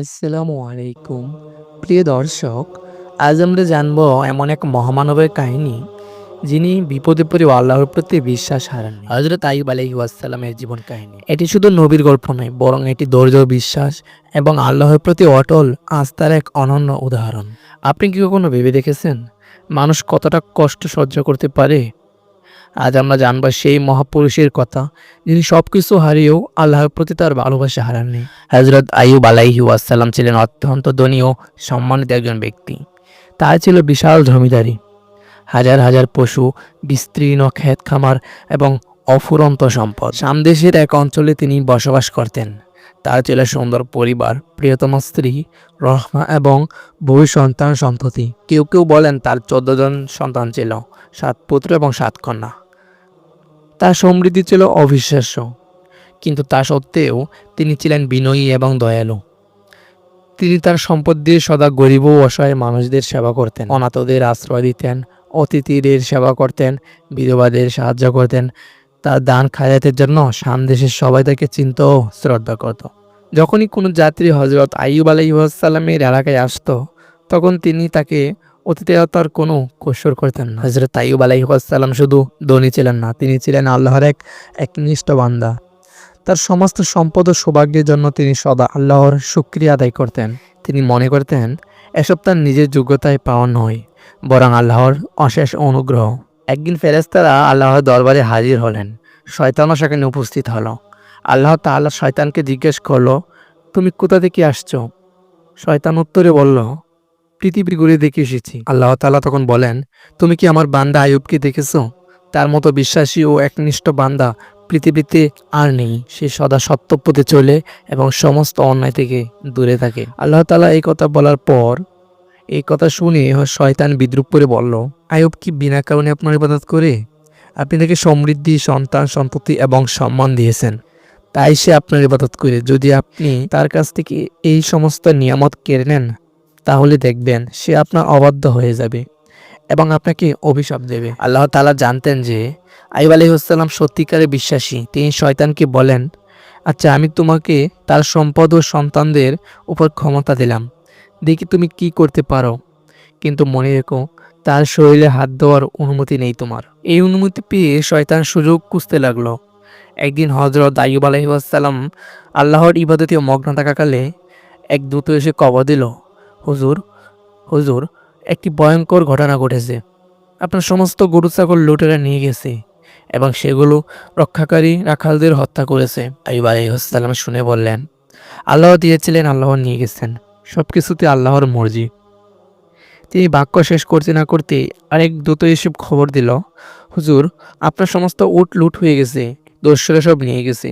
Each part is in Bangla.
আসসালামু আলাইকুম। প্রিয় দর্শক, আজ আমরা জানব এমন এক মহামানবের কাহিনী, যিনি বিপদে পড়ে আল্লাহর প্রতি বিশ্বাস হারান হজরত আইব আলাইহি ওয়াসাল্লামের জীবন কাহিনী। এটি শুধু নবীর গল্প নয়, বরং এটি ধৈর্য, বিশ্বাস এবং আল্লাহর প্রতি অটল আস্থার এক অনন্য উদাহরণ। আপনি কি কখনো ভেবে দেখেছেন, মানুষ কতটা কষ্ট সহ্য করতে পারে আজ আমরা জানব সেই মহাপুরুষের কথা, যিনি সবকিছু হারিয়েও আল্লাহর প্রতি তার ভালোবাসা হারাননি। হজরত আইয়ুব আলাইহি ওয়াসাল্লাম ছিলেন অত্যন্ত ধনী ও সম্মানিত একজন ব্যক্তি। তার ছিল বিশাল জমিদারি। হাজার হাজার পশু, বিস্তীর্ণ ক্ষেত খামার এবং অফুরন্ত সম্পদ। সামদেশের এক অঞ্চলে তিনি বসবাস করতেন। তার ছিল সুন্দর পরিবার, প্রিয়তম স্ত্রী, রহমা এবং বহু সন্তান সন্ততি কেউ কেউ বলেন তার চোদ্দ জন সন্তান ছিল, সাত পুত্র এবং সাত কন্যা। তার সমৃদ্ধি ছিল অবিশ্বাস্য। কিন্তু তা সত্ত্বেও তিনি ছিলেন বিনয়ী এবং দয়ালু। তিনি তার সম্পদ দিয়ে সদা গরিব ও অসহায় মানুষদের সেবা করতেন। অনাথদের আশ্রয় দিতেন, অতিথিদের সেবা করতেন, বিধবাদের সাহায্য করতেন। তার দান খায়াতের জন্য সামদেশের সবাই তাকে চিন্ত ও শ্রদ্ধা করত। যখনই কোনো যাত্রী হজরত আইয়ুব আলাইসাল্লামের এলাকায় আসতো, তখন তিনি তাকে অতিথেয়তার কোনো কসর করতেন না। হজরত আইয়ুব আলাইসাল্লাম শুধু ধনী ছিলেন না, তিনি ছিলেন আল্লাহর এক একনিষ্ঠ বান্দা। তার সমস্ত সম্পদ ও সৌভাগ্যের জন্য তিনি সদা আল্লাহর শুক্রিয়া আদায় করতেন। তিনি মনে করতেন, এসব তার নিজের যোগ্যতায় পাওয়া নয়, বরং আল্লাহর অশেষ অনুগ্রহ। একদিন ফেরেস্তারা আল্লাহর দরবারে হাজির হলেন শয়তানও সেখানে উপস্থিত হলো। আল্লাহ তাআলা শয়তানকে জিজ্ঞেস করল, তুমি কোথা থেকে আসছো? শয়তান উত্তরে বলল পৃথিবী ঘুরে দেখে এসেছি। আল্লাহ তাআলা তখন বলেন, তুমি কি আমার বান্দা আয়ুবকে দেখেছ? তার মতো বিশ্বাসী ও একনিষ্ঠ বান্দা পৃথিবীতে আর নেই। সে সদা সত্য চলে এবং সমস্ত অন্যায় থেকে দূরে থাকে। আল্লাহ তালা এই কথা বলার পর, এই কথা শুনে শয়তান বিদ্রুপ করে বলল আয়ুব কি বিনা কারণে আপনার ইবাদত করে? আপনি তাকে সমৃদ্ধি, সন্তান, সম্পত্তি এবং সম্মান দিয়েছেন। তাই সে আপনার ইবাদত করে। যদি আপনি তার কাছ থেকে এই সমস্ত নিয়ামত কেড়ে নেন তাহলে দেখবেন সে আপনার অবাধ্য হয়ে যাবে এবং আপনাকে অভিশাপ দেবে। আল্লাহ তালা জানতেন যে আইব আলহিহাস্লাম সত্যিকারে বিশ্বাসী। তিনি শয়তানকে বলেন আচ্ছা আমি তোমাকে তার সম্পদ ও সন্তানদের উপর ক্ষমতা দিলাম। দেখি তুমি কি করতে পারো। কিন্তু মনে রেখো, তার শরীরে হাত দেওয়ার অনুমতি নেই তোমার। এই অনুমতি পেয়ে শয়তান সুযোগ খুঁজতে লাগল। একদিন হজরত আইব আলহিহাস্লাম আল্লাহর ইবাদতে মগ্ন থাকাকালে এক দূত এসে কবর দিল। হুজুর হুজুর, একটি ভয়ঙ্কর ঘটনা ঘটেছে। আপনার সমস্ত গরু ছাগল লুটেরা নিয়ে গেছে এবং সেগুলো রক্ষাকারী রাখালদের হত্যা করেছে। আইব আলাইসাল্লাম শুনে বললেন, আল্লাহ দিয়েছিলেন, আল্লাহ নিয়ে গেছেন। সব কিছুতে আল্লাহর মর্জি। তিনি বাক্য শেষ করতে না করতে আরেক দ্রুত এসে খবর দিল, হুজুর, আপনার সমস্ত উট লুট হয়ে গেছে, দস্যুরা সব নিয়ে গেছে।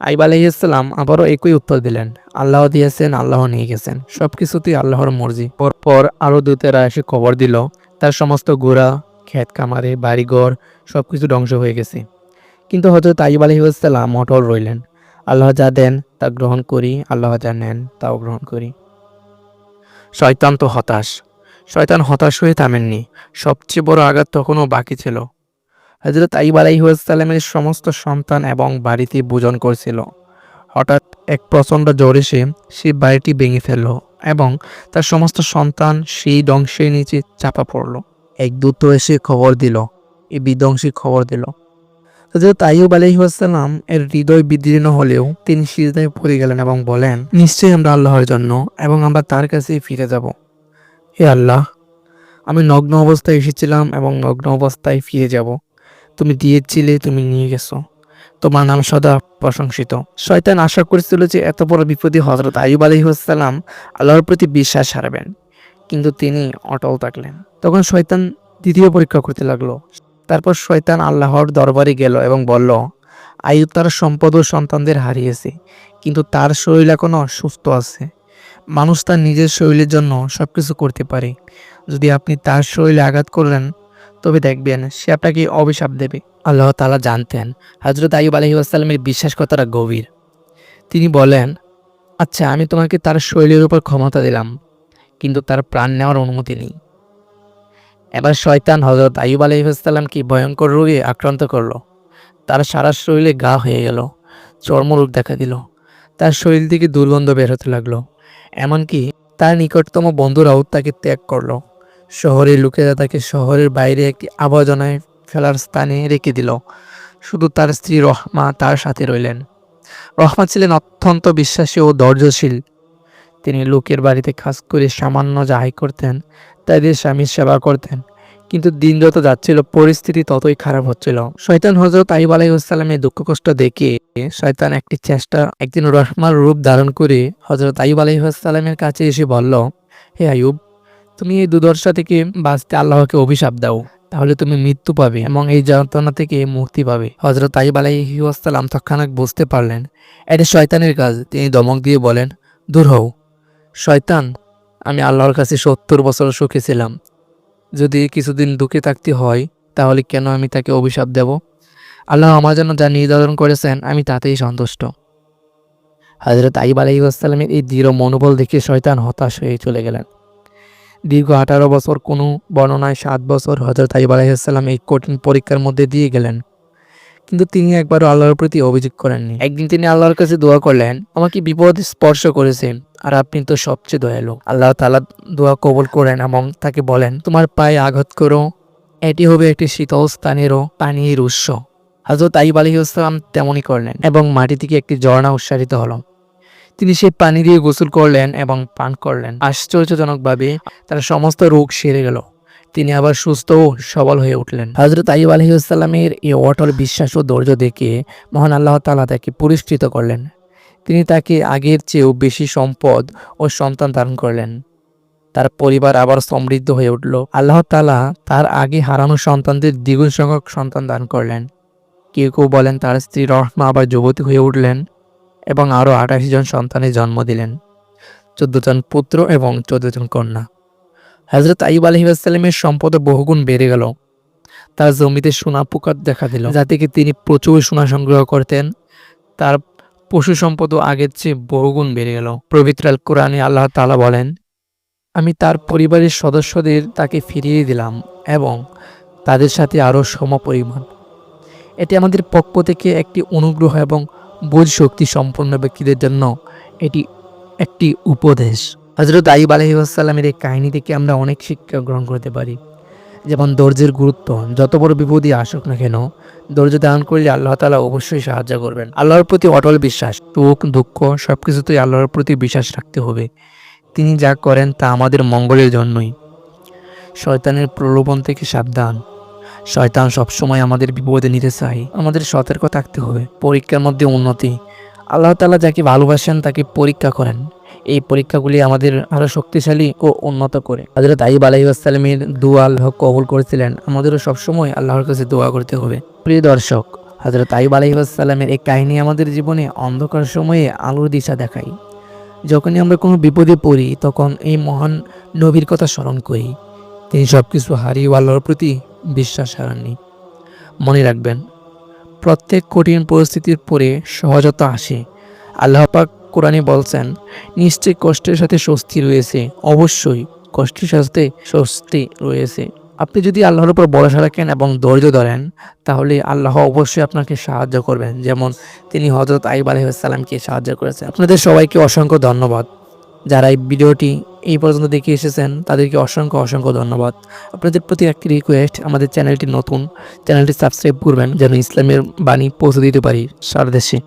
আইব আলাইসাল্লাম আবারও একই উত্তর দিলেন, আল্লাহ দিয়েছেন, আল্লাহ নিয়ে গেছেন সব কিছুতেই আল্লাহর মর্জি। পরপর আরও দূতেরা এসে খবর দিল, তার সমস্ত গোড়া ক্ষেত খামারে, বাড়িঘর সব কিছু ধ্বংস হয়ে গেছে। কিন্তু হজরত আইব আলহিউসাল্লাম অটল রইলেন। আল্লাহ যা দেন তা গ্রহণ করি, আল্লাহ যা নেন তাও গ্রহণ করি। শয়তান তো হতাশ। শয়তান হতাশ হয়ে থামেননি। সবচেয়ে বড় আঘাত তখনও বাকি ছিল। হজরত আইব আলাইসাল্লামের সমস্ত সন্তান এবং বাড়িতে ভোজন করছিল। হঠাৎ এক প্রচণ্ড জ্বর এসে সে বাড়িটি ভেঙে ফেলল এবং তার সমস্ত সন্তান সেই ধ্বংসের নিচে চাপা পড়ল। এক দূত এসে খবর দিল, এই বিধ্বংসী খবর দিল। হজরত আইব আলহিহাসাল্লাম এর হৃদয় বিদীর্ণ হলেও তিনি সিজদায় পড়ে গেলেন এবং বলেন, নিশ্চয়ই আমরা আল্লাহর জন্য এবং আমরা তার কাছে ফিরে যাব। হে আল্লাহ, আমি নগ্ন অবস্থায় এসেছিলাম এবং নগ্ন অবস্থায় ফিরে যাব। তুমি দিয়েছিলে, তুমি নিয়ে গেছো। তোমার নাম সদা প্রশংসিত। শয়তান আশা করেছিল যে এত বড় বিপদে হজরত আইব আলহিহাসাল্লাম আল্লাহর প্রতি বিশ্বাস হারাবেন। কিন্তু তিনি অটল থাকলেন। তখন শয়তান দ্বিতীয় পরীক্ষা করতে লাগল। তারপর শয়তান আল্লাহর দরবারে গেল এবং বলল আয়ুব তার সম্পদ ও সন্তানদের হারিয়েছে, কিন্তু তার শরীর এখনও সুস্থ আছে। মানুষ তার নিজের শরীরের জন্য সব কিছু করতে পারে। যদি আপনি তার শরীরে আঘাত করলেন তবে দেখবেন সে আপনাকে অভিশাপ দেবে। আল্লাহ তালা জানতেন হজরত আইব আলহিউসালামের বিশ্বাস কতটা গভীর। তিনি বলেন আচ্ছা আমি তোমাকে তার শরীরের উপর ক্ষমতা দিলাম, কিন্তু তার প্রাণ নেওয়ার অনুমতি নেই। এবার শয়তান হজরত আইব আলহিহাস্লামকে ভয়ঙ্কর রোগে আক্রান্ত করল। তার সারা শরীরে গা হয়ে গেল চর্মরোগ দেখা দিল। তার শরীর থেকে দুর্গন্ধ বের হতে লাগল, এমনকি তার নিকটতম বন্ধুরাও তাকে ত্যাগ করল। শহরের লোকেরা তাকে শহরের বাইরে একটি আবর্জনায় ফেলার স্থানে রেখে দিল। শুধু তার স্ত্রী রহমা তার সাথে রইলেন। রহমা ছিলেন অত্যন্ত বিশ্বাসী ও ধৈর্যশীল। তিনি লোকের বাড়িতে কাজ করে সামান্য যা আয় করতেন তাদের স্বামীর সেবা করতেন। কিন্তু দিন যত যাচ্ছিল, পরিস্থিতি ততই খারাপ হচ্ছিল। শয়তান হজরত আইব আলাইসাল্লামের দুঃখ কষ্ট দেখে শয়তান একটি চেষ্টা একদিন রহমার রূপ ধারণ করে হজরত আইব আলাইসাল্লামের কাছে এসে বলল, হে আয়ুব তুমি এই দুর্দশা থেকে বাঁচতে আল্লাহকে অভিশাপ দাও। তাহলে তুমি মৃত্যু পাবে এবং এই যন্ত্রণা থেকে মুক্তি পাবে। হজরত আইব আলাইসাল্লাম তৎক্ষণাৎ বুঝতে পারলেন, এটা শয়তানের কাজ। তিনি দমক দিয়ে বলেন, দূর হও। শয়তান, আমি আল্লাহর কাছে সত্তর বছর সুখে ছিলাম। যদি কিছুদিন দুঃখে থাকতে হয়, তাহলে কেন আমি তাকে অভিশাপ দেব? আল্লাহ আমার জন্য যা নির্ধারণ করেছেন, আমি তাতেই সন্তুষ্ট। হজরত আইব আলাইসাল্লামের এই দৃঢ় মনোবল দেখে শয়তান হতাশ হয়ে চলে গেলেন। দীর্ঘ আঠারো বছর কোনো বর্ণনায় সাত বছর হজরত আইব আলাইসাল্লাম এই কঠিন পরীক্ষার মধ্যে দিয়ে গেলেন। কিন্তু তিনি একবারও আল্লাহর প্রতি অভিযোগ করেননি। একদিন তিনি আল্লাহর কাছে দোয়া করলেন, আমাকে বিপদ স্পর্শ করেছেন আর আপনি তো সবচেয়ে দয়ালু। আল্লাহ তালা দোয়া কবল করেন এবং তাকে বলেন, তোমার পায়ে আঘাত করো, এটি হবে একটি শীতল স্থানেরও পানির উৎস। হজরত আইব আলহিউসালাম তেমনই করলেন এবং মাটি থেকে একটি ঝর্ণা উৎসারিত হলো। তিনি সেই পানি দিয়ে গোসল করলেন এবং পান করলেন। আশ্চর্যজনকভাবে তার সমস্ত রোগ সেরে গেল। তিনি আবার সুস্থ ও সবল হয়ে উঠলেন। হজরত আইব আলহিউসাল্লামের এই অটল বিশ্বাস ও ধৈর্য দেখে মহান আল্লাহ তালা তাকে পুরস্কৃত করলেন। তিনি তাকে আগের চেয়েও বেশি সম্পদ ও সন্তান ধারণ করলেন। তার পরিবার আবার সমৃদ্ধ হয়ে উঠল। আল্লাহ তালা তার আগে হারানো সন্তানদের দ্বিগুণ সংখ্যক সন্তান দান করলেন। কেউ কেউ বলেন তার স্ত্রী রহমা আবার যুবতী হয়ে উঠলেন। এবং আরও আঠাশি জন সন্তানের জন্ম দিলেন। চোদ্দ জন পুত্র এবং চোদ্দ জন কন্যা। হজরত আইব আলহিবাসাল্লামের সম্পদ বহুগুণ বেড়ে গেল। তার জমিতে সোনা পোকার দেখা দিল। যা থেকে তিনি প্রচুর সোনা সংগ্রহ করতেন। তার পশু সম্পদও আগের চেয়ে বহুগুণ বেড়ে গেল। পবিত্র আল কোরআনে আল্লাহ তালা বলেন, আমি তার পরিবারের সদস্যদের তাকে ফিরিয়ে দিলাম এবং তাদের সাথে আরও সমপরিমাণ। এটি আমাদের পক্ষ থেকে একটি অনুগ্রহ এবং বোধ শক্তি সম্পন্ন ব্যক্তিদের জন্য এটি একটি উপদেশ। হজরত আইব আলহিউসাল্লামের এই কাহিনী থেকে আমরা অনেক শিক্ষা গ্রহণ করতে পারি। যেমন ধৈর্যের গুরুত্ব, যত বড় বিপদই আসুক না কেন ধৈর্য দান করলে আল্লাহ তালা অবশ্যই সাহায্য করবেন। আল্লাহর প্রতি অটল বিশ্বাস, সুখ, দুঃখ সব কিছুতেই আল্লাহর প্রতি বিশ্বাস রাখতে হবে। তিনি যা করেন তা আমাদের মঙ্গলের জন্যই। শয়তানের প্রলোভন থেকে সাবধান। শয়তান সবসময় আমাদের বিপদে নিতে চাই আমাদের সতর্ক থাকতে হবে। পরীক্ষার মধ্যে উন্নতি। আল্লাহ তালা যাকে ভালোবাসেন, তাকে পরীক্ষা করেন। এই পরীক্ষাগুলি আমাদের আরও শক্তিশালী ও উন্নত করে। হজরত আইব আলাইসালামের দোয়া আল্লাহ কবল করেছিলেন। আমাদেরও সবসময় আল্লাহর কাছে দোয়া করতে হবে। প্রিয় দর্শক হজরত আইব আলাইসালামের এই কাহিনী আমাদের জীবনে অন্ধকার সময়ে আলোর দিশা দেখায়। যখনই আমরা কোনো বিপদে পড়ি, তখন এই মহান নবীর কথা স্মরণ করি। তিনি সব কিছু হারিয়ে আল্লাহর প্রতি বিশ্বাস হারাননি। মনে রাখবেন, প্রত্যেক কঠিন পরিস্থিতির পরে সহজতা আসে। আল্লাহ পাক কোরআনে বলছেন, নিশ্চয়ই কষ্টের সাথে স্বস্তি রয়েছে, অবশ্যই কষ্টের সাথে স্বস্তি রয়েছে। আপনি যদি আল্লাহর উপর ভরসা রাখেন এবং ধৈর্য ধরেন, তাহলে আল্লাহ অবশ্যই আপনাকে সাহায্য করবেন। যেমন তিনি হজরত আইব আলহিসাল্লামকে সাহায্য করেছেন। আপনাদের সবাইকে অসংখ্য ধন্যবাদ। যারা এই ভিডিওটি এই পর্যন্ত দেখে এসেছেন, তাদেরকে অসংখ্য অসংখ্য ধন্যবাদ। আপনাদের প্রতি একটি রিকোয়েস্ট আমাদের চ্যানেলটি নতুন, চ্যানেলটি সাবস্ক্রাইব করবেন, যেন ইসলামের বাণী পৌঁছে দিতে পারি সারা দেশে।